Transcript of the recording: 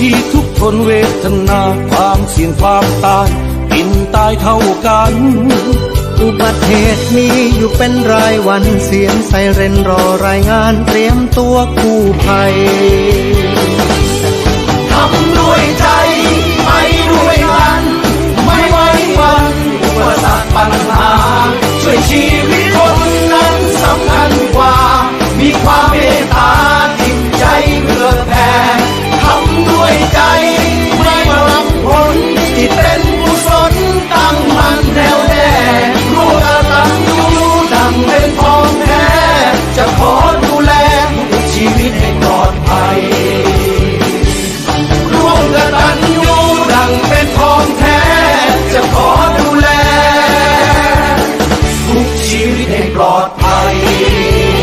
ที่ทุกคนเวทนาความเสี่ยงความตายกินตายเท่ากัน อุบัติเหตุมีอยู่เป็นรายวันเสียงไซเรนรอรายงานเตรียมตัวกู้ภัย ให้ปลอดภัย